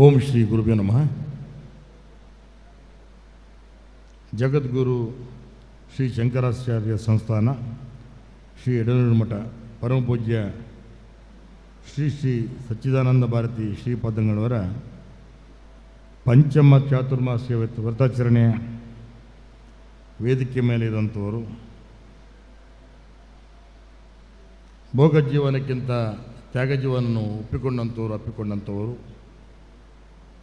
ಓಂ ಶ್ರೀ ಗುರುಭ್ಯೋ ನಮಃ. ಜಗದ್ಗುರು ಶ್ರೀ ಶಂಕರಾಚಾರ್ಯ ಸಂಸ್ಥಾನ ಶ್ರೀ ಎಡನೂರು ಮಠ ಪರಮಪೂಜ್ಯ ಶ್ರೀ ಶ್ರೀ ಸಚ್ಚಿದಾನಂದ ಭಾರತಿ ಶ್ರೀಪಾದಂಗಳವರ ಪಂಚಮ ಚಾತುರ್ಮಾಸ್ಯ ವ್ರತ- ವ್ರತಾಚರಣೆಯ ವೇದಿಕೆ ಮೇಲೆ ಇರುವಂಥವರು. ಭೋಗ ಜೀವನಕ್ಕಿಂತ ತ್ಯಾಗ ಜೀವನವನ್ನು ಒಪ್ಪಿಕೊಂಡಂಥವ್ರು, ಅಪ್ಪಿಕೊಂಡಂಥವರು.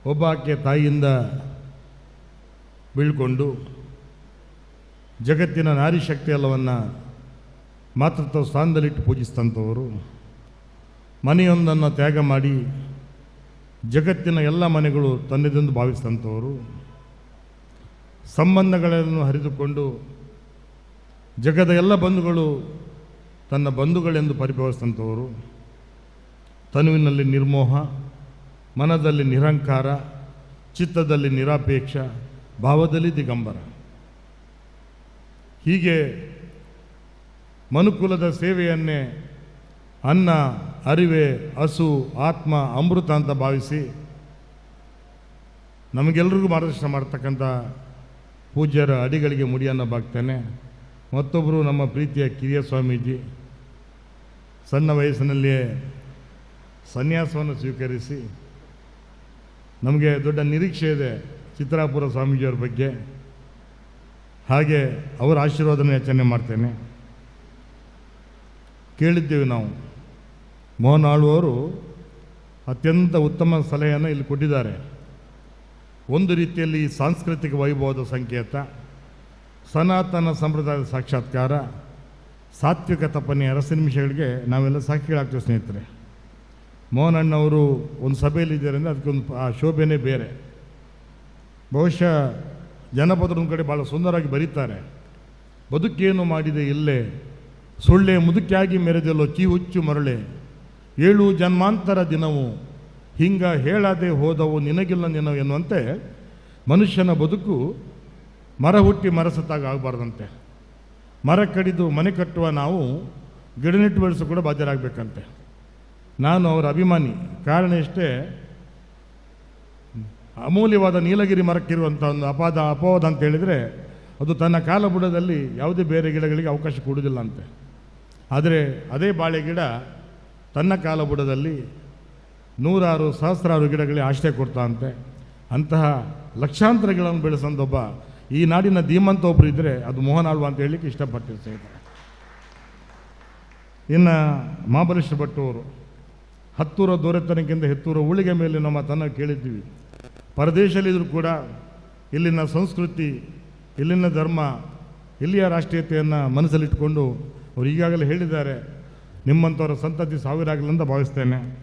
ಒಬ್ಬ ಆಕೆ ತಾಯಿಯಿಂದ ಬೀಳ್ಕೊಂಡು ಜಗತ್ತಿನ ನಾರಿ ಶಕ್ತಿ ಎಲ್ಲವನ್ನು ಮಾತೃತ್ವ ಸ್ಥಾನದಲ್ಲಿಟ್ಟು ಪೂಜಿಸ್ತಂಥವರು ಮನೆಯೊಂದನ್ನು ತ್ಯಾಗ ಮಾಡಿ ಜಗತ್ತಿನ ಎಲ್ಲ ಮನೆಗಳು ತನ್ನದೆಂದು ಭಾವಿಸಿದಂಥವರು, ಸಂಬಂಧಗಳನ್ನು ಹರಿದುಕೊಂಡು ಜಗದ ಎಲ್ಲ ಬಂಧುಗಳು ತನ್ನ ಬಂಧುಗಳೆಂದು ಪರಿಭವಿಸಿದಂಥವರು, ತನುವಿನಲ್ಲಿ ನಿರ್ಮೋಹ ಮನದಲ್ಲಿ ನಿರಂಕಾರ, ಚಿತ್ತದಲ್ಲಿ ನಿರಾಪೇಕ್ಷ, ಭಾವದಲ್ಲಿ ದಿಗಂಬರ. ಹೀಗೆ ಮನುಕುಲದ ಸೇವೆಯನ್ನೇ ಅನ್ನ, ಅರಿವೆ, ಹಸು, ಆತ್ಮ, ಅಮೃತ ಅಂತ ಭಾವಿಸಿ ನಮಗೆಲ್ಲರಿಗೂ ಮಾರ್ಗದರ್ಶನ ಮಾಡ್ತಕ್ಕಂಥ ಪೂಜ್ಯರ ಅಡಿಗಳಿಗೆ ಮುಡಿಯನ್ನು ಬಾಗ್ತೇನೆ. ಮತ್ತೊಬ್ಬರು ನಮ್ಮ ಪ್ರೀತಿಯ ಕಿರಿಯ ಸ್ವಾಮೀಜಿ, ಸಣ್ಣ ವಯಸ್ಸಿನಲ್ಲಿಯೇ ಸನ್ಯಾಸವನ್ನು ಸ್ವೀಕರಿಸಿ ನಮಗೆ ದೊಡ್ಡ ನಿರೀಕ್ಷೆ ಇದೆ ಚಿತ್ರಾಪುರ ಸ್ವಾಮೀಜಿಯವ್ರ ಬಗ್ಗೆ. ಹಾಗೆ ಅವರ ಆಶೀರ್ವಾದನ ಯಾಚನೆ ಮಾಡ್ತೇನೆ. ಕೇಳಿದ್ದೇವೆ ನಾವು. ಮೋಹನ್ ಆಳ್ವರು ಅತ್ಯಂತ ಉತ್ತಮ ಸಲಹೆಯನ್ನು ಇಲ್ಲಿ ಕೊಟ್ಟಿದ್ದಾರೆ. ಒಂದು ರೀತಿಯಲ್ಲಿ ಸಾಂಸ್ಕೃತಿಕ ವೈಭವದ ಸಂಕೇತ, ಸನಾತನ ಸಂಪ್ರದಾಯದ ಸಾಕ್ಷಾತ್ಕಾರ, ಸಾತ್ವಿಕ ತಪ್ಪನೆಯ ರಸ ನಿಮಿಷಗಳಿಗೆ ನಾವೆಲ್ಲ ಸಾಕ್ಷಿಗಳಾಗ್ತೇವೆ ಸ್ನೇಹಿತರೆ. ಮೋಹನ್ ಅಣ್ಣವರು ಒಂದು ಸಭೆಯಲ್ಲಿ ಇದ್ದಾರೆ ಅಂದರೆ ಅದಕ್ಕೊಂದು ಆ ಶೋಭೆನೇ ಬೇರೆ. ಬಹುಶಃ ಜನಪದರ ಒಂದು ಕಡೆ ಭಾಳ ಸುಂದರವಾಗಿ ಬರೀತಾರೆ. ಬದುಕೇನು ಮಾಡಿದೆ ಇಲ್ಲೇ? ಸೊಳ್ಳೆ ಮುದುಕಿಯಾಗಿ ಮೆರೆದೆಲ್ಲೋ ಚೀ ಹುಚ್ಚು ಮರಳೆ. ಏಳು ಜನ್ಮಾಂತರ ದಿನವು, ಹಿಂಗ ಹೇಳದೆ ಹೋದವು ನಿನಗಿಲ್ಲ ನಿನವು ಎನ್ನುವಂತೆ ಮನುಷ್ಯನ ಬದುಕು ಮರ ಹುಟ್ಟಿ ಮರಸತ್ತಾಗ ಆಗಬಾರ್ದಂತೆ. ಮರ ಕಡಿದು ಮನೆ ಕಟ್ಟುವ ನಾವು ಗಿಡ ನೆಟ್ಟು ಬೆಳೆಸೋ ಕೂಡ ಬಾಧ್ಯರಾಗಬೇಕಂತೆ. ನಾನು ಅವರ ಅಭಿಮಾನಿ. ಕಾರಣ ಇಷ್ಟೇ, ಅಮೂಲ್ಯವಾದ ನೀಲಗಿರಿ ಮರಕ್ಕಿರುವಂಥ ಒಂದು ಅಪಾದ ಅಪವಾದ ಅಂತ ಹೇಳಿದರೆ, ಅದು ತನ್ನ ಕಾಲ ಬುಡದಲ್ಲಿ ಯಾವುದೇ ಬೇರೆ ಗಿಡಗಳಿಗೆ ಅವಕಾಶ ಕೊಡುವುದಿಲ್ಲ ಅಂತೆ. ಆದರೆ ಅದೇ ಬಾಳೆ ಗಿಡ ತನ್ನ ಕಾಲ ಬುಡದಲ್ಲಿ ನೂರಾರು ಸಹಸ್ರಾರು ಗಿಡಗಳಿಗೆ ಆಶ್ರಯ ಕೊಡ್ತಾ ಅಂತೆ. ಅಂತಹ ಲಕ್ಷಾಂತರ ಗಿಡಗಳನ್ನು ಬೆಳೆಸಂದೊಬ್ಬ ಈ ನಾಡಿನ ಧೀಮಂತ ಒಬ್ಬರು ಇದ್ದರೆ ಅದು ಮೋಹನ್ ಆಳ್ವ ಅಂತ ಹೇಳಲಿಕ್ಕೆ ಇಷ್ಟಪಟ್ಟಿರ್ತೇನೆ ಸ್ನೇಹಿತರೆ. ಇನ್ನು ಮಹಾಬಲೇಶ್ವರ ಭಟ್ ಅವರು. ಹತ್ತೂರ ದೊರೆತನಕ್ಕಿಂತ ಹೆತ್ತೂರ ಉಳಿಗೆ ಮೇಲೆ ನಮ್ಮ ತನ್ನ ಕೇಳಿದ್ದೀವಿ. ಪರದೇಶಲ್ಲಿದ್ದರೂ ಕೂಡ ಇಲ್ಲಿನ ಸಂಸ್ಕೃತಿ, ಇಲ್ಲಿನ ಧರ್ಮ, ಇಲ್ಲಿಯ ರಾಷ್ಟ್ರೀಯತೆಯನ್ನು ಮನಸ್ಸಲ್ಲಿಟ್ಟುಕೊಂಡು ಅವರು ಈಗಾಗಲೇ ಹೇಳಿದ್ದಾರೆ. ನಿಮ್ಮಂಥವರ ಸಂತತಿ ಸಾವಿರ ಆಗಲಿ ಅಂತ ಭಾವಿಸ್ತೇನೆ.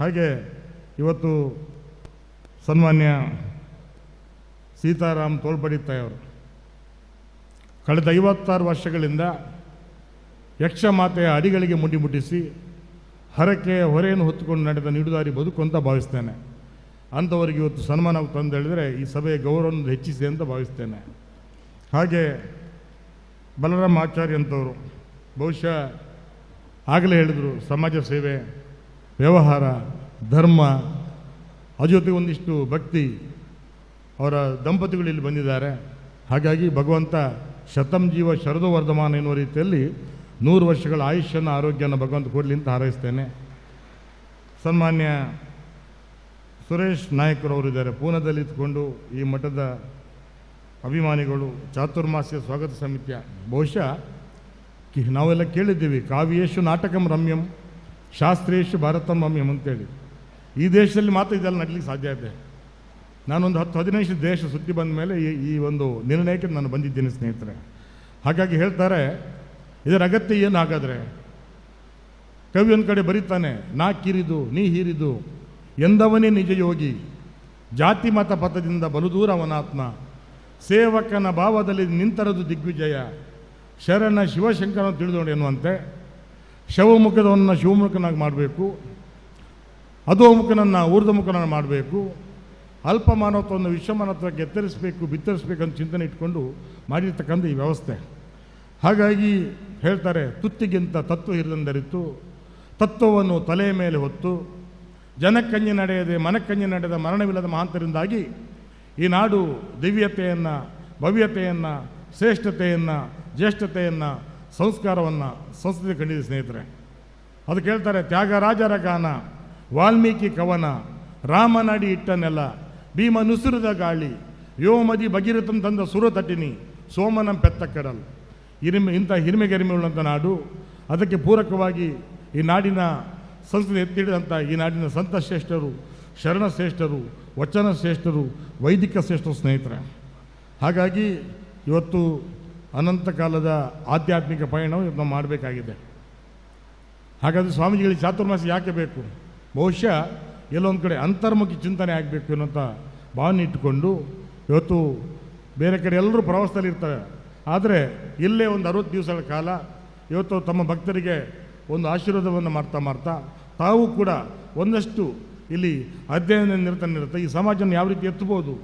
ಹಾಗೆ ಇವತ್ತು ಸನ್ಮಾನ್ಯ ಸೀತಾರಾಮ್ ತೋಳ್ಪಡಿತಾಯವರು ಕಳೆದ ಐವತ್ತಾರು ವರ್ಷಗಳಿಂದ ಯಕ್ಷ ಮಾತೆಯ ಅಡಿಗಳಿಗೆ ಮುಂಡಿ ಮುಟ್ಟಿಸಿ ಹರಕೆ ಹೊರೆಯನ್ನು ಹೊತ್ತುಕೊಂಡು ನಡೆದ ನಿಡುದಾರಿ ಬದುಕು ಅಂತ ಭಾವಿಸ್ತೇನೆ. ಅಂಥವರಿಗೆ ಇವತ್ತು ಸನ್ಮಾನ ತಂದು ಹೇಳಿದರೆ ಈ ಸಭೆಯ ಗೌರವವನ್ನು ಹೆಚ್ಚಿಸಿದೆ ಅಂತ ಭಾವಿಸ್ತೇನೆ. ಹಾಗೆ ಬಲರಾಮ ಆಚಾರ್ಯ ಅಂಥವರು ಬಹುಶಃ ಆಗಲೇ ಹೇಳಿದರು, ಸಮಾಜ ಸೇವೆ, ವ್ಯವಹಾರ, ಧರ್ಮ ಅದ್ರ ಜೊತೆ ಒಂದಿಷ್ಟು ಭಕ್ತಿ ಅವರ ದಂಪತಿಗಳು ಇಲ್ಲಿ ಬಂದಿದ್ದಾರೆ. ಹಾಗಾಗಿ ಭಗವಂತ ಶತಂ ಜೀವ ಶರದು ವರ್ಧಮಾನ ಎನ್ನುವ ರೀತಿಯಲ್ಲಿ ನೂರು ವರ್ಷಗಳ ಆಯುಷ್ಯನ ಆರೋಗ್ಯನ ಭಗವಂತ ಕೊಡಲಿ ಅಂತ ಹಾರೈಸ್ತೇನೆ. ಸನ್ಮಾನ್ಯ ಸುರೇಶ್ ನಾಯಕರವರು ಇದ್ದಾರೆ. ಪೂನದಲ್ಲಿ ಇದ್ಕೊಂಡು ಈ ಮಠದ ಅಭಿಮಾನಿಗಳು, ಚಾತುರ್ಮಾಸ್ಯ ಸ್ವಾಗತ ಸಮಿತಿಯ ಬಹುಶಃ ಕಿ- ನಾವೆಲ್ಲ ಕೇಳಿದ್ದೀವಿ, ಕಾವ್ಯೇಶು ನಾಟಕಂ ರಮ್ಯಂ, ಶಾಸ್ತ್ರೇಶು ಭಾರತಂ ರಮ್ಯಂ ಅಂತೇಳಿ. ಈ ದೇಶದಲ್ಲಿ ಮಾತ್ರ ಇದೆಲ್ಲ ನಡಲಿಕ್ಕೆ ಸಾಧ್ಯ ಇದೆ. ನಾನೊಂದು ಹತ್ತು, ಹದಿನೈದು ದೇಶ ಸುತ್ತಿ ಬಂದ ಮೇಲೆ ಈ ಈ ಒಂದು ನಿರ್ಣಯಕ್ಕೆ ನಾನು ಬಂದಿದ್ದೇನೆ ಸ್ನೇಹಿತರೆ. ಹಾಗಾಗಿ ಹೇಳ್ತಾರೆ ಇದರ ಅಗತ್ಯ ಏನು ಹಾಗಾದರೆ ಕವಿ ಒಂದು ಕಡೆ ಬರೀತಾನೆ, ನಾ ಕಿರಿದು ನೀ ಹೀರಿದು ಎಂದವನೇ ನಿಜ ಯೋಗಿ, ಜಾತಿ ಮತ ಪಥದಿಂದ ಬಲುದೂರ ಅವನಾತ್ಮ, ಸೇವಕನ ಭಾವದಲ್ಲಿ ನಿಂತರದು ದಿಗ್ವಿಜಯ, ಶರಣ ಶಿವಶಂಕರನ ತಿಳಿದೋಣ ಎನ್ನುವಂತೆ, ಶವಮುಖದವನ್ನು ಶಿವಮುಖನಾಗಿ ಮಾಡಬೇಕು, ಅಧೋಮುಖನನ್ನು ಊರ್ಧ್ವಮುಖನನ್ನು ಮಾಡಬೇಕು, ಅಲ್ಪ ಮಾನವತ್ವವನ್ನು ವಿಶ್ವಮಾನತ್ವಕ್ಕೆ ಎತ್ತರಿಸಬೇಕು, ಬಿತ್ತರಿಸಬೇಕು ಅಂತ ಚಿಂತನೆ ಇಟ್ಕೊಂಡು ಮಾಡಿರ್ತಕ್ಕಂಥ ಈ ವ್ಯವಸ್ಥೆ. ಹಾಗಾಗಿ ಹೇಳ್ತಾರೆ, ತುತ್ತಿಗಿಂತ ತತ್ವ ಹಿರಿದಂದರಿತು ತತ್ವವನ್ನು ತಲೆಯ ಮೇಲೆ ಹೊತ್ತು ಜನಕ್ಕಂಜಿ ನಡೆಯದೆ ಮನಕ್ಕಂಜಿ ನಡೆದ ಮರಣವಿಲ್ಲದ ಮಹಾಂತರಿಂದಾಗಿ ಈ ನಾಡು ದಿವ್ಯತೆಯನ್ನು, ಭವ್ಯತೆಯನ್ನು, ಶ್ರೇಷ್ಠತೆಯನ್ನು, ಜ್ಯೇಷ್ಠತೆಯನ್ನು, ಸಂಸ್ಕಾರವನ್ನು ಸಂಸ್ಕೃತಿ ಕಂಡಿದೆ ಸ್ನೇಹಿತರೆ. ಅದು ಕೇಳ್ತಾರೆ ತ್ಯಾಗರಾಜರ ಗಾನ, ವಾಲ್ಮೀಕಿ ಕವನ, ರಾಮನಾಡಿ ಇಟ್ಟನೆಲ್ಲ ನೆಲ ಭೀಮ ನುಸುರಿದ ಗಾಳಿ, ಯೋಮದಿ ಭಗೀರಥಂ ತಂದ ಸುರತಟಿನಿ, ಸೋಮನಂ ಪೆತ್ತ ಕೆಡಲ್. ಹಿರಿಮೆ ಇಂಥ ಹಿರಿಮೆಗೆರಿಮೆಯುಳ್ಳಂಥ ನಾಡು, ಅದಕ್ಕೆ ಪೂರಕವಾಗಿ ಈ ನಾಡಿನ ಸಂಸ್ಕೃತಿ ಎತ್ತಿಡಿದಂಥ ಈ ನಾಡಿನ ಸಂತ ಶ್ರೇಷ್ಠರು, ಶರಣ ಶ್ರೇಷ್ಠರು, ವಚನ ಶ್ರೇಷ್ಠರು, ವೈದಿಕ ಶ್ರೇಷ್ಠರು ಸ್ನೇಹಿತರೆ. ಹಾಗಾಗಿ ಇವತ್ತು ಅನಂತ ಕಾಲದ ಆಧ್ಯಾತ್ಮಿಕ ಪಯಣವು ನಾವು ಮಾಡಬೇಕಾಗಿದೆ. ಹಾಗಾದರೆ ಸ್ವಾಮೀಜಿಗಳಿಗೆ ಚಾತುರ್ಮಾಸ ಯಾಕೆ ಬೇಕು? ಬಹುಶಃ ಎಲ್ಲೊಂದು ಕಡೆ ಅಂತರ್ಮುಖಿ ಚಿಂತನೆ ಆಗಬೇಕು ಅನ್ನೋಂಥ ಭಾವನೆ ಇಟ್ಟುಕೊಂಡು ಇವತ್ತು ಬೇರೆ ಕಡೆ ಎಲ್ಲರೂ ಪ್ರವಾಸದಲ್ಲಿ ಇರ್ತಾರೆ ಆದರೆ ಇಲ್ಲೇ ಒಂದು ಅರವತ್ತು ದಿವಸಗಳ ಕಾಲ ಇವತ್ತು ತಮ್ಮ ಭಕ್ತರಿಗೆ ಒಂದು ಆಶೀರ್ವಾದವನ್ನು ಮಾಡ್ತಾ ಮಾಡ್ತಾ ತಾವು ಕೂಡ ಒಂದಷ್ಟು ಇಲ್ಲಿ ಅಧ್ಯಯನ ನಿರತ ನಿರುತ್ತೆ ಈ ಸಮಾಜವನ್ನು ಯಾವ ರೀತಿ ಎತ್ತಬೋದು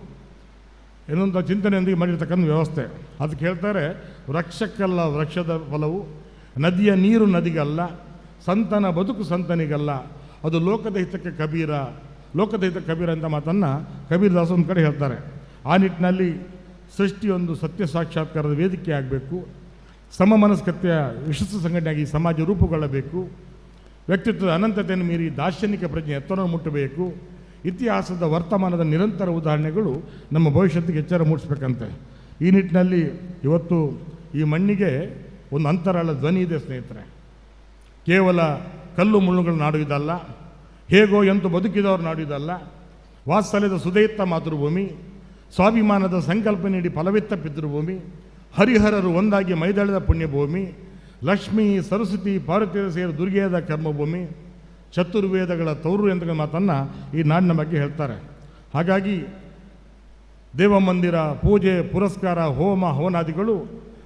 ಎನ್ನುವಂಥ ಚಿಂತನೆಯೊಂದಿಗೆ ಮಾಡಿರ್ತಕ್ಕಂಥ ವ್ಯವಸ್ಥೆ. ಅದಕ್ಕೆ ಹೇಳ್ತಾರೆ ವೃಕ್ಷಕ್ಕಲ್ಲ ವೃಕ್ಷದ ಫಲವು, ನದಿಯ ನೀರು ನದಿಗಲ್ಲ, ಸಂತನ ಬದುಕು ಸಂತನಿಗಲ್ಲ, ಅದು ಲೋಕದ ಹಿತಕ್ಕೆ ಕಬೀರ, ಲೋಕದ ಹಿತ ಕಬೀರ ಅಂತ ಮಾತನ್ನು ಕಬೀರ್ ದಾಸ್ ಒಂದು ಕಡೆ ಹೇಳ್ತಾರೆ. ಆ ನಿಟ್ಟಿನಲ್ಲಿ ಸೃಷ್ಟಿಯೊಂದು ಸತ್ಯ ಸಾಕ್ಷಾತ್ಕಾರದ ವೇದಿಕೆ ಆಗಬೇಕು. ಸಮ ಮನಸ್ಕತೆಯ ವಿಶಿಷ್ಟ ಸಂಘಟನೆಯಾಗಿ ಸಮಾಜ ರೂಪುಗೊಳ್ಳಬೇಕು. ವ್ಯಕ್ತಿತ್ವದ ಅನಂತತೆಯನ್ನು ಮೀರಿ ದಾರ್ಶನಿಕ ಪ್ರಜ್ಞೆ ಎತ್ತರವನ್ನು ಮುಟ್ಟಬೇಕು. ಇತಿಹಾಸದ ವರ್ತಮಾನದ ನಿರಂತರ ಉದಾಹರಣೆಗಳು ನಮ್ಮ ಭವಿಷ್ಯತ್ತಿಗೆ ಎಚ್ಚರ ಮೂಡಿಸ್ಬೇಕಂತೆ. ಈ ನಿಟ್ಟಿನಲ್ಲಿ ಇವತ್ತು ಈ ಮಣ್ಣಿಗೆ ಒಂದು ಅಂತರಾಳ ಧ್ವನಿ ಇದೆ ಸ್ನೇಹಿತರೆ. ಕೇವಲ ಕಲ್ಲು ಮುಳ್ಳುಗಳ ನಾಡು ಇದಲ್ಲ, ಹೇಗೋ ಎಂತು ಬದುಕಿದವರು ನಾಡು ಇದಲ್ಲ, ವಾತ್ಸಲ್ಯದ ಸುದೈತ್ತ ಮಾತೃಭೂಮಿ ಸ್ವಾಭಿಮಾನದ ಸಂಕಲ್ಪ ನೀಡಿ ಫಲವಿತ್ತ ಪಿತೃಭೂಮಿ ಹರಿಹರರು ಒಂದಾಗಿ ಮೈದಳೆದ ಪುಣ್ಯಭೂಮಿ ಲಕ್ಷ್ಮೀ ಸರಸ್ವತಿ ಪಾರ್ವತಿಯ ಸೇರಿ ದುರ್ಗೆಯದ ಕರ್ಮಭೂಮಿ ಚತುರ್ವೇದಗಳ ತೌರು ಎಂತ ಮಾತನ್ನು ಈ ನಾಡಿನ ಬಗ್ಗೆ ಹೇಳ್ತಾರೆ ಹಾಗಾಗಿ ದೇವಮಂದಿರ ಪೂಜೆ ಪುರಸ್ಕಾರ ಹೋಮ ಹವನಾದಿಗಳು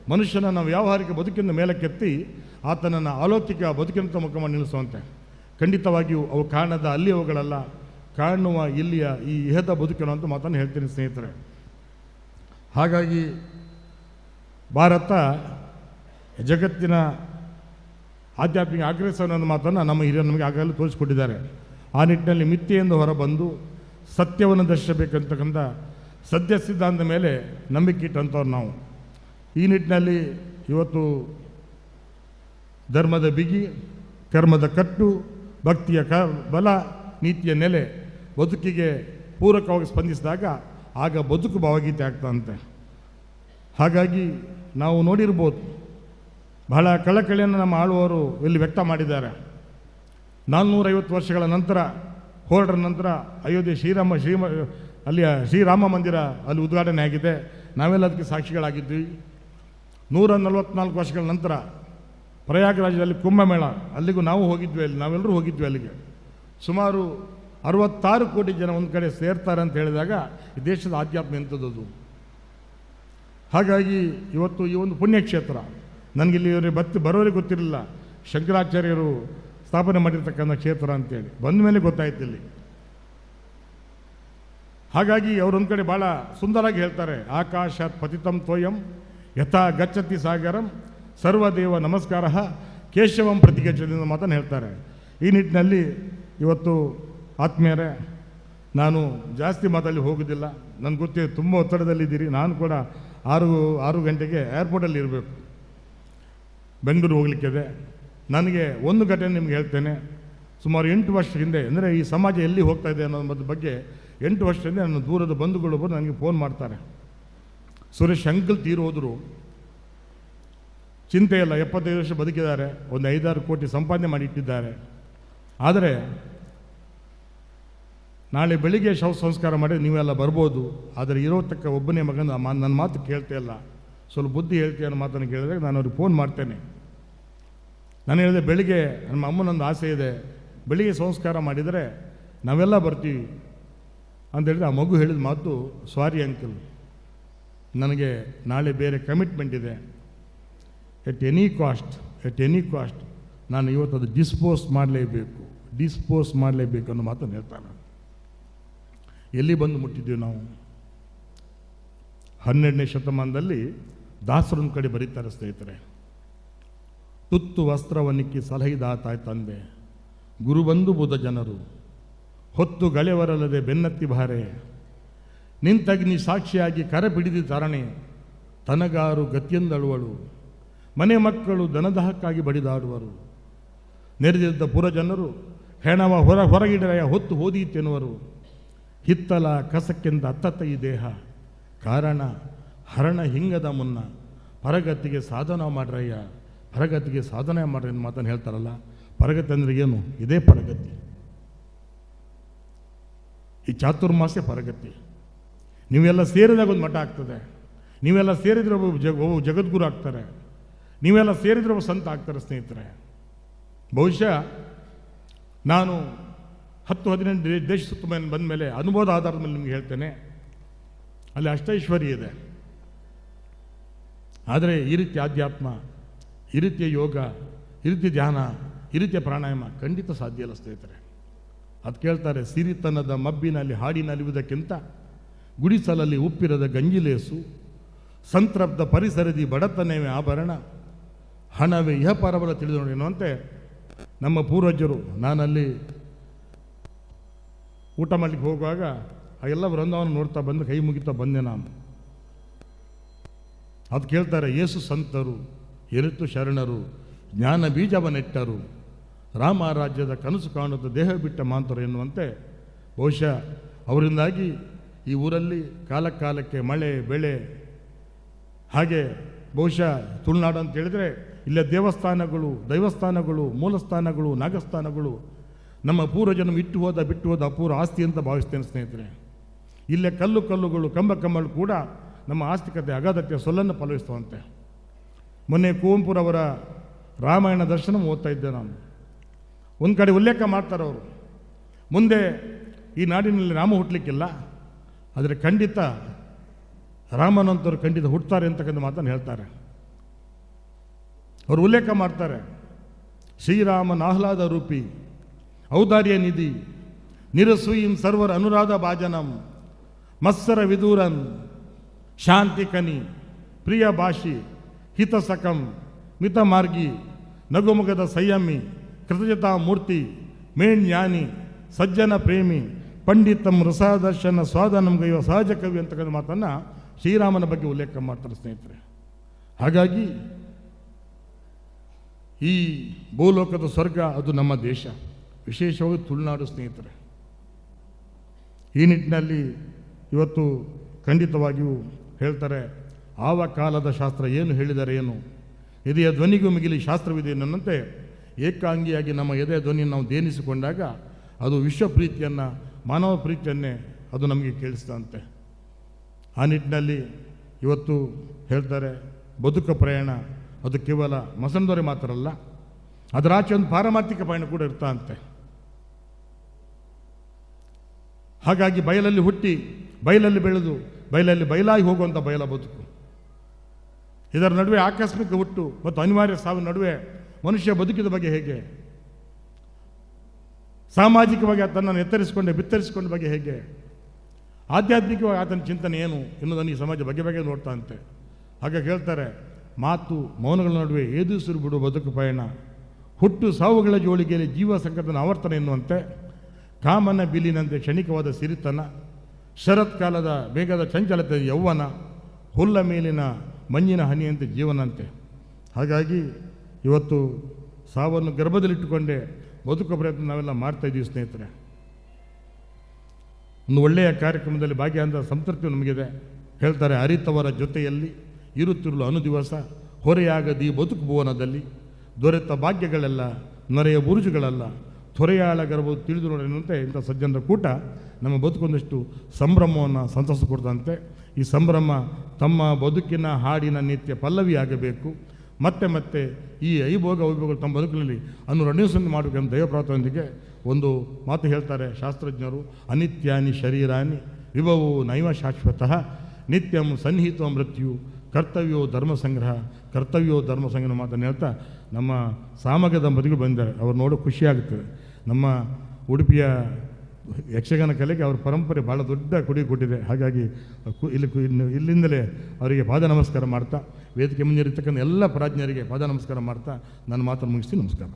ಮನುಷ್ಯನನ್ನು ವ್ಯಾವಹಾರಿಕ ಬದುಕಿನ ಮೇಲಕ್ಕೆತ್ತಿ ಆತನನ್ನು ಅಲೌಕಿಕ ಬದುಕಿನ ಮುಖವನ್ನು ನಿಲ್ಲಿಸುವಂತೆ ಖಂಡಿತವಾಗಿಯೂ ಅವು ಕಾರಣದ ಅಲ್ಲಿ ಅವುಗಳಲ್ಲ ಕಾಣುವ ಇಲ್ಲಿಯ ಈ ಇಹದ ಬದುಕಿನ ಅಂತ ಮಾತನ್ನು ಹೇಳ್ತೀನಿ ಸ್ನೇಹಿತರೆ. ಹಾಗಾಗಿ ಭಾರತ ಜಗತ್ತಿನ ಆಧ್ಯಾತ್ಮಿಕ ಅನ್ನೋ ಮಾತನ್ನು ನಮ್ಮ ಹಿರಿಯರು ನಮಗೆ ಆಗಲೇ ತೋರಿಸಿಕೊಟ್ಟಿದ್ದಾರೆ. ಆ ನಿಟ್ಟಿನಲ್ಲಿ ಮಿಥ್ಯೆಯಿಂದ ಹೊರಬಂದು ಸತ್ಯವನ್ನು ದರ್ಶಿಸಬೇಕಂತಕ್ಕಂಥ ಸದ್ಯ ಸಿದ್ಧಾಂತ ಮೇಲೆ ನಂಬಿಕೆ ಇಟ್ಟಂಥವ್ರು ನಾವು. ಈ ನಿಟ್ಟಿನಲ್ಲಿ ಇವತ್ತು ಧರ್ಮದ ಬಿಗಿ, ಕರ್ಮದ ಕಟ್ಟು, ಭಕ್ತಿಯ ಕ, ಬಲ, ನೀತಿಯ ನೆಲೆ ಬದುಕಿಗೆ ಪೂರಕವಾಗಿ ಸ್ಪಂದಿಸಿದಾಗ ಆಗ ಬದುಕು ಭಾವಗೀತೆ ಆಗ್ತಂತೆ ಹಾಗಾಗಿ ನಾವು ನೋಡಿರ್ಬೋದು, ಬಹಳ ಕಳಕಳಿಯನ್ನು ನಮ್ಮ ಆಳುವವರು ಇಲ್ಲಿ ವ್ಯಕ್ತ ಮಾಡಿದ್ದಾರೆ. ನಾನ್ನೂರೈವತ್ತು ವರ್ಷಗಳ ನಂತರ ಹೋರಾಟ ನಂತರ ಅಯೋಧ್ಯೆ ಶ್ರೀರಾಮ, ಶ್ರೀಮ, ಅಲ್ಲಿಯ ಶ್ರೀರಾಮ ಮಂದಿರ ಅಲ್ಲಿ ಉದ್ಘಾಟನೆ ಆಗಿದೆ. ನಾವೆಲ್ಲ ಅದಕ್ಕೆ ಸಾಕ್ಷಿಗಳಾಗಿದ್ವಿ. ನೂರ ನಲವತ್ನಾಲ್ಕು ವರ್ಷಗಳ ನಂತರ ಪ್ರಯಾಗರಾಜದಲ್ಲಿ ಕುಂಭಮೇಳ, ಅಲ್ಲಿಗೂ ನಾವು ಹೋಗಿದ್ವಿ ಅಲ್ಲಿ, ನಾವೆಲ್ಲರೂ ಹೋಗಿದ್ವಿ ಅಲ್ಲಿಗೆ. ಸುಮಾರು ಅರವತ್ತಾರು ಕೋಟಿ ಜನ ಒಂದು ಕಡೆ ಸೇರ್ತಾರೆ ಅಂತ ಹೇಳಿದಾಗ ಈ ದೇಶದ ಆಧ್ಯಾತ್ಮ ಎಂಥದ್ದು? ಹಾಗಾಗಿ ಇವತ್ತು ಈ ಒಂದು ಪುಣ್ಯಕ್ಷೇತ್ರ, ನನಗಿಲ್ಲಿ ಇವರಿಗೆ ಬತ್ತಿ ಬರೋರಿಗೆ ಗೊತ್ತಿರಲಿಲ್ಲ. ಶಂಕರಾಚಾರ್ಯರು ಸ್ಥಾಪನೆ ಮಾಡಿರ್ತಕ್ಕಂಥ ಕ್ಷೇತ್ರ ಅಂತೇಳಿ. ಬಂದ ಮೇಲೆ ಗೊತ್ತಾಯ್ತು ಇಲ್ಲಿ. ಹಾಗಾಗಿ ಅವರೊಂದು ಕಡೆ ಭಾಳ ಸುಂದರವಾಗಿ ಹೇಳ್ತಾರೆ ಆಕಾಶ ಪತಿತಂ ತೋಯಂ ಯಥಾ ಗಚ್ಚತಿ ಸಾಗರಂ ಸರ್ವದೇವ ನಮಸ್ಕಾರ ಕೇಶವಂ ಪ್ರತಿಗಚ್ಚದಿಂದ ಮಾತನ್ನು ಹೇಳ್ತಾರೆ. ಈ ನಿಟ್ಟಿನಲ್ಲಿ ಇವತ್ತು ಆತ್ಮೀಯರೇ, ನಾನು ಜಾಸ್ತಿ ಮಾತಲ್ಲಿ ಹೋಗೋದಿಲ್ಲ. ನನಗೆ ಗೊತ್ತೇ, ತುಂಬ ಒತ್ತಡದಲ್ಲಿದ್ದೀರಿ. ನಾನು ಕೂಡ ಆರು ಆರು ಗಂಟೆಗೆ ಏರ್ಪೋರ್ಟಲ್ಲಿ ಇರಬೇಕು. ಬೆಂಗಳೂರು ಹೋಗಲಿಕ್ಕಿದೆ. ನನಗೆ ಒಂದು ಘಟನೆ ನಿಮ್ಗೆ ಹೇಳ್ತೇನೆ. ಸುಮಾರು ಎಂಟು ವರ್ಷ ಹಿಂದೆ, ಅಂದರೆ ಈ ಸಮಾಜ ಎಲ್ಲಿ ಹೋಗ್ತಾ ಇದೆ ಅನ್ನೋದ್ರ ಬಗ್ಗೆ ಎಂಟು ವರ್ಷದಿಂದ ನನ್ನ ದೂರದ ಬಂಧುಗಳು ಬಂದು ನನಗೆ ಫೋನ್ ಮಾಡ್ತಾರೆ. ಸುರೇಶ್, ಅಂಕಲ್ ತೀರು ಹೋದರು. ಚಿಂತೆ ಇಲ್ಲ, ಎಪ್ಪತ್ತೈದು ವರ್ಷ ಬದುಕಿದ್ದಾರೆ. ಒಂದು ಐದಾರು ಕೋಟಿ ಸಂಪಾದನೆ ಮಾಡಿ ಇಟ್ಟಿದ್ದಾರೆ ಆದರೆ ನಾಳೆ ಬೆಳಿಗ್ಗೆ ಶವ ಸಂಸ್ಕಾರ ಮಾಡಿ ನೀವೆಲ್ಲ ಬರ್ಬೋದು. ಆದರೆ ಇರೋತಕ್ಕ ಒಬ್ಬನೇ ಮಗನ ನನ್ನ ಮಾತು ಕೇಳ್ತಾ ಇಲ್ಲ. ಸ್ವಲ್ಪ ಬುದ್ಧಿ ಹೇಳ್ತೀಯ ಅನ್ನೋ ಮಾತನ್ನು ಕೇಳಿದ್ರೆ ನಾನು ಅವ್ರಿಗೆ ಫೋನ್ ಮಾಡ್ತೇನೆ. ನಾನು ಹೇಳಿದೆ, ಬೆಳಿಗ್ಗೆ ನಮ್ಮ ಅಮ್ಮನೊಂದು ಆಸೆ ಇದೆ. ಬೆಳಿಗ್ಗೆ ಸಂಸ್ಕಾರ ಮಾಡಿದರೆ ನಾವೆಲ್ಲ ಬರ್ತೀವಿ. ಅಂತ ಹೇಳಿದ್ರೆ ಆ ಮಗು ಹೇಳಿದ ಮಾತು ಸಾರಿ ಅಂಕಲ್, ನನಗೆ ನಾಳೆ ಬೇರೆ ಕಮಿಟ್ಮೆಂಟ್ ಇದೆ. At any cost at any cost ನಾನು ಇವತ್ತು ಅದು ಡಿಸ್ಪೋಸ್ ಮಾಡಲೇಬೇಕು. ಡಿಸ್ಪೋಸ್ ಮಾಡಲೇಬೇಕು ಅನ್ನೋ ಮಾತನ್ನು ಹೇಳ್ತಾನೆ. ಎಲ್ಲಿ ಬಂದು ಮುಟ್ಟಿದ್ದೀವಿ ನಾವು? ಹನ್ನೆರಡನೇ ಶತಮಾನದಲ್ಲಿ ದಾಸರೊಂದು ಕಡೆ ಬರೀತಾರೆ ಸ್ನೇಹಿತರೆ. ತುತ್ತು ವಸ್ತ್ರವನ್ನಿಕ್ಕಿ ಸಲಹಿದ ತಾಯ್ ತಂದೆ. ಗುರುಬಂಧು ಬುಧ ಜನರು. ಹೊತ್ತು ಗಳೆವರಲ್ಲದೆ ಬೆನ್ನತ್ತಿ ಬಾರೆ ನಿಂತಗ್ನಿ ಸಾಕ್ಷಿಯಾಗಿ ಕರೆ ಬಿಡಿದಿ ತರಣೆ ತನಗಾರು ಗತಿಯಂದಳುವಳು. ಮನೆ ಮಕ್ಕಳು ದನದಹಕ್ಕಾಗಿ ಬಡಿದಾಡುವರು. ನೆರೆದಿದ್ದ ಪುರಜನರು ಹೆಣವ ಹೊರ ಹೊರಗಿಡರೆಯ ಹೊತ್ತು ಹೋದೀತೆನ್ನುವರು. ಹಿತ್ತಲ ಕಸಕ್ಕೆಂದ ಅತ್ತತ್ತ ಈ ದೇಹ. ಕಾರಣ, ಹರಣ ಹಿಂಗದ ಮುನ್ನ, ಪರಗತಿಗೆ ಸಾಧನ ಮಾಡ್ರಯ್ಯ. ಪರಗತಿಗೆ ಸಾಧನೆ ಮಾಡ್ರಿ ಅಂತ ಮಾತನ್ನು ಹೇಳ್ತಾರಲ್ಲ, ಪರಗತಿ ಅಂದರೆ ಏನು? ಇದೇ ಪರಗತಿ. ಈ ಚಾತುರ್ಮಾಸ್ಯ ಪರಗತಿ. ನೀವೆಲ್ಲ ಸೇರಿದಾಗ ಒಂದು ಮಠ ಆಗ್ತದೆ. ನೀವೆಲ್ಲ ಸೇರಿದ್ರೆ ಒಬ್ಬ ಜಗ ಒಬ್ಬ ಜಗದ್ಗುರು ಆಗ್ತಾರೆ. ನೀವೆಲ್ಲ ಸೇರಿದ್ರೆ ಒಬ್ಬ ಸಂತ ಆಗ್ತಾರೆ, ಸ್ನೇಹಿತರೆ. ಬಹುಶಃ ನಾನು ಹತ್ತು ಹದಿನೆಂಟು ದೇಶ ಸುತ್ತ ಬಂದ ಮೇಲೆ ಅನುಭವದ ಆಧಾರದ ಮೇಲೆ ನಿಮ್ಗೆ ಹೇಳ್ತೇನೆ. ಅಲ್ಲಿ ಅಷ್ಟೈಶ್ವರ್ಯ ಇದೆ. ಆದರೆ ಈ ರೀತಿ ಆಧ್ಯಾತ್ಮ, ಈ ರೀತಿಯ ಯೋಗ, ಈ ರೀತಿಯ ಧ್ಯಾನ, ಈ ರೀತಿಯ ಪ್ರಾಣಾಯಾಮ ಖಂಡಿತ ಸಾಧ್ಯ ಇಲ್ಲ ಸ್ನೇಹಿತರೆ. ಅದು ಕೇಳ್ತಾರೆ, ಸಿರಿತನದ ಮಬ್ಬಿನಲ್ಲಿ ಹಾಡಿನಲಿಯುವುದಕ್ಕಿಂತ ಗುಡಿಸಲಲ್ಲಿ ಉಪ್ಪಿರದ ಗಂಜಿಲೇಸು ಸಂತ್ರಬ್ಧ ಪರಿಸರದಿ ಬಡತನವೇ ಆಭರಣ, ಹಣವೇ ಇಹ ಪರಬಲ ತಿಳಿದು ನೋಡಿ ಎನ್ನುವಂತೆ ನಮ್ಮ ಪೂರ್ವಜರು ನಾನಲ್ಲಿ ಊಟ ಮಾಡಲಿಕ್ಕೆ ಹೋಗುವಾಗ ಆ ಎಲ್ಲ ವೃಂದಾವನ ನೋಡ್ತಾ ಬಂದು ಕೈ ಮುಗಿತಾ ಬಂದೆ ನಾನು. ಅದು ಕೇಳ್ತಾರೆ, ಏಸು ಸಂತರು ಎರಿತು ಶರಣರು, ಜ್ಞಾನ ಬೀಜವ ನೆಟ್ಟರು ರಾಮ ರಾಜ್ಯದ ಕನಸು ಕಾಣುತ್ತ ದೇಹ ಬಿಟ್ಟ ಮಾಂತರು ಎನ್ನುವಂತೆ ಬಹುಶಃ ಅವರಿಂದಾಗಿ ಈ ಊರಲ್ಲಿ ಕಾಲಕಾಲಕ್ಕೆ ಮಳೆ, ಬೆಳೆ, ಹಾಗೆ ಬಹುಶಃ ತುಳುನಾಡು ಅಂತ ಹೇಳಿದರೆ, ಇಲ್ಲೇ ದೇವಸ್ಥಾನಗಳು, ದೈವಸ್ಥಾನಗಳು, ಮೂಲಸ್ಥಾನಗಳು, ನಾಗಸ್ಥಾನಗಳು ನಮ್ಮ ಪೂರ್ವಜನ್ಮ ಇಟ್ಟು ಹೋದ, ಬಿಟ್ಟು ಹೋದ ಅಪೂರ್ವ ಆಸ್ತಿ ಅಂತ ಭಾವಿಸ್ತೇನೆ ಸ್ನೇಹಿತರೆ. ಇಲ್ಲೇ ಕಲ್ಲು ಕಲ್ಲುಗಳು, ಕಂಬ ಕಂಬಗಳು ಕೂಡ ನಮ್ಮ ಆಸ್ತಿಕತೆ ಅಗಾಧಕ್ಕೆ ಸೊಲ್ಲನ್ನು ಫಲವಿಸ್ತವಂತೆ ಮೊನ್ನೆ ಕುವೆಂಪುರವರ ರಾಮಾಯಣ ದರ್ಶನ ಓದ್ತಾ ಇದ್ದೆ ನಾನು. ಒಂದು ಕಡೆ ಉಲ್ಲೇಖ ಮಾಡ್ತಾರೆ ಅವರು. ಮುಂದೆ ಈ ನಾಡಿನಲ್ಲಿ ರಾಮ ಹುಟ್ಟಲಿಕ್ಕಿಲ್ಲ ಆದರೆ ಖಂಡಿತ ರಾಮನಂತರು ಖಂಡಿತ ಹುಟ್ಟುತ್ತಾರೆ ಅಂತಕ್ಕಂಥ ಮಾತನ್ನು ಹೇಳ್ತಾರೆ. ಅವರು ಉಲ್ಲೇಖ ಮಾಡ್ತಾರೆ ಶ್ರೀರಾಮನ ಆಹ್ಲಾದ ರೂಪಿ ಔದಾರ್ಯ ನಿಧಿ ನಿರಸೂಯಿಂ ಸರ್ವರ್ ಅನುರಾಧ ಭಾಜನಂ, ಮತ್ಸರ ವಿದೂರನ್ ಶಾಂತಿ ಕನಿ, ಪ್ರಿಯ ಭಾಷಿ, ಹಿತಸಕಂ, ಮಿತಮಾರ್ಗಿ, ನಗುಮುಗದ ಸಂಯಮಿ ಕೃತಜತಾ ಮೂರ್ತಿ ಮೇಣ್ಯಾನಿ ಸಜ್ಜನ ಪ್ರೇಮಿ, ಪಂಡಿತಂ ರಸದರ್ಶನ ಸ್ವಾದನಂ ಗೈವ ಸಹಜ ಕವಿ ಅಂತಕ್ಕಂಥ ಮಾತನ್ನು ಶ್ರೀರಾಮನ ಬಗ್ಗೆ ಉಲ್ಲೇಖ ಮಾಡ್ತಾರೆ ಸ್ನೇಹಿತರೆ. ಹಾಗಾಗಿ ಈ ಭೂಲೋಕದ ಸ್ವರ್ಗ ಅದು ನಮ್ಮ ದೇಶ. ವಿಶೇಷವಾಗಿ ತುಳುನಾಡು ಸ್ನೇಹಿತರೆ, ಈ ನಿಟ್ಟಿನಲ್ಲಿ ಇವತ್ತು ಖಂಡಿತವಾಗಿಯೂ ಹೇಳ್ತಾರೆ, ಆವ ಕಾಲದ ಶಾಸ್ತ್ರ ಏನು ಹೇಳಿದರೆ ಏನು? ಎದೆಯ ಧ್ವನಿಗೂ ಮಿಗಿಲಿ ಶಾಸ್ತ್ರವಿದೆ ಎನ್ನುವಂತೆ ಏಕಾಂಗಿಯಾಗಿ ನಮ್ಮ ಎದೆಯ ಧ್ವನಿಯನ್ನು ನಾವು ದೇನಿಸಿಕೊಂಡಾಗ ಅದು ವಿಶ್ವ ಪ್ರೀತಿಯನ್ನು, ಮಾನವ ಪ್ರೀತಿಯನ್ನೇ ಅದು ನಮಗೆ ಕೇಳಿಸ್ತಂತೆ. ಆ ನಿಟ್ಟಿನಲ್ಲಿ ಇವತ್ತು ಹೇಳ್ತಾರೆ, ಬದುಕ ಪ್ರಯಾಣ ಅದು ಕೇವಲ ಮಸಂದೊರೆ ಮಾತ್ರ ಅಲ್ಲ ಅದರಾಚೆ ಒಂದು ಪಾರಮಾರ್ಥಿಕ ಪಯಣ ಕೂಡ ಇರ್ತಾ ಅಂತೆ ಹಾಗಾಗಿ ಬಯಲಲ್ಲಿ ಹುಟ್ಟಿ ಬಯಲಲ್ಲಿ ಬೆಳೆದು ಬಯಲಲ್ಲಿ ಬಯಲಾಗಿ ಹೋಗುವಂಥ ಬಯಲ ಬದುಕು. ಇದರ ನಡುವೆ ಆಕಸ್ಮಿಕ ಹುಟ್ಟು ಮತ್ತು ಅನಿವಾರ್ಯ ಸಾವಿನ ನಡುವೆ ಮನುಷ್ಯ ಬದುಕಿದ ಬಗ್ಗೆ ಹೇಗೆ? ಸಾಮಾಜಿಕವಾಗಿ ತನ್ನನ್ನು ಎತ್ತರಿಸಿಕೊಂಡೆ, ಬಿತ್ತರಿಸಿಕೊಂಡ ಬಗ್ಗೆ ಹೇಗೆ? ಆಧ್ಯಾತ್ಮಿಕವಾಗಿ ಆತನ ಚಿಂತನೆ ಏನು ಎನ್ನುವುದನ್ನು ಈ ಸಮಾಜ ಬಗ್ಗೆ ಬಗ್ಗೆ ನೋಡ್ತಾ ಅಂತೆ. ಹಾಗೆ ಹೇಳ್ತಾರೆ, ಮಾತು ಮೌನಗಳ ನಡುವೆ ಏದುಸಿರು ಬಿಡುವ ಬದುಕು ಪಯಣ, ಹುಟ್ಟು ಸಾವುಗಳ ಜೋಳಿಗೆಯಲ್ಲಿ ಜೀವ ಸಂಕಟನ ಆವರ್ತನ ಎನ್ನುವಂತೆ. ಕಾಮನ ಬಿಲ್ಲಿನಂತೆ ಕ್ಷಣಿಕವಾದ ಸಿರಿತನ ಶರತ್ಕಾಲದ ಬೇಗದ ಚಂಚಲತೆ ಯೌವನ, ಹುಲ್ಲ ಮೇಲಿನ ಮಂಜಿನ ಹನಿಯಂತೆ ಜೀವನಂತೆ. ಹಾಗಾಗಿ ಇವತ್ತು ಸಾವನ್ನು ಗರ್ಭದಲ್ಲಿಟ್ಟುಕೊಂಡೇ ಬದುಕೋ ಪ್ರಯತ್ನ ನಾವೆಲ್ಲ ಮಾಡ್ತಾ ಇದ್ದೀವಿ ಸ್ನೇಹಿತರೆ. ಒಂದು ಒಳ್ಳೆಯ ಕಾರ್ಯಕ್ರಮದಲ್ಲಿ ಭಾಗಿಯಾದ ಸಂತೃಪ್ತಿ ನಮಗಿದೆ. ಹೇಳ್ತಾರೆ ಅರಿತವರ ಜೊತೆಯಲ್ಲಿ ಇರುತ್ತಿರಲು ಅನುದಿವಸ, ಹೊರೆಯಾಗದಿ ಬದುಕು ಭುವನದಲ್ಲಿ ದೊರೆತ ಭಾಗ್ಯಗಳೆಲ್ಲ ನೊರೆಯ ಬುರುಜುಗಳಲ್ಲ. ತೊರೆಯಾಳ ತಿಳಿದು ನೋಡಿದಂತೆ ಇಂಥ ಸಜ್ಜನರ ಕೂಟ ನಮ್ಮ ಬದುಕೊಂದಷ್ಟು ಸಂಭ್ರಮವನ್ನು ಸಂತಸ ಕೊಡ್ತಂತೆ. ಈ ಸಂಭ್ರಮ ತಮ್ಮ ಬದುಕಿನ ಹಾಡಿನ ನಿತ್ಯ ಪಲ್ಲವಿಯಾಗಬೇಕು. ಮತ್ತೆ ಮತ್ತೆ ಈ ಐಭೋಗ ವೈಭೋಗಗಳು ತಮ್ಮ ಬದುಕಿನಲ್ಲಿ ಅನುರಣಿಸನ್ನು ಮಾಡಬೇಕೆಂಬ ದೈವಪ್ರಾರ್ಥದೊಂದಿಗೆ ಒಂದು ಮಾತು ಹೇಳ್ತಾರೆ ಶಾಸ್ತ್ರಜ್ಞರು. ಅನಿತ್ಯಾನಿ ಶರೀರಾನಿ ವಿಭವೋ ನೈವ ಶಾಶ್ವತಃ ನಿತ್ಯಂ ಸನ್ನಿಹಿತ ಮೃತ್ಯು ಕರ್ತವ್ಯೋ ಧರ್ಮ ಸಂಗ್ರಹ ಕರ್ತವ್ಯೋ ಧರ್ಮ ಸಂಗ್ರಹ ಮಾತನ್ನು ಹೇಳ್ತಾ ನಮ್ಮ ಸಾಮಗದ ಮದುವೆ ಬಂದಿದ್ದಾರೆ. ಅವ್ರು ನೋಡೋ ಖುಷಿಯಾಗುತ್ತದೆ ನಮ್ಮ ಉಡುಪಿಯ ಯಕ್ಷಗಾನ ಕಲೆಗೆ ಅವರ ಪರಂಪರೆ ಭಾಳ ದೊಡ್ಡ ಕೊಡುಗೆ ಕೊಟ್ಟಿದೆ. ಹಾಗಾಗಿ ಇಲ್ಲಿ ಇಲ್ಲಿಂದಲೇ ಅವರಿಗೆ ಪಾದ ನಮಸ್ಕಾರ ಮಾಡ್ತಾ, ವೇದಿಕೆ ಮುಂದಿರತಕ್ಕಂಥ ಎಲ್ಲ ಪ್ರಾಜ್ಞರಿಗೆ ಪಾದ ನಮಸ್ಕಾರ ಮಾಡ್ತಾ ನನ್ನ ಮಾತನ್ನು ಮುಗಿಸ್ತೀನಿ. ನಮಸ್ಕಾರ.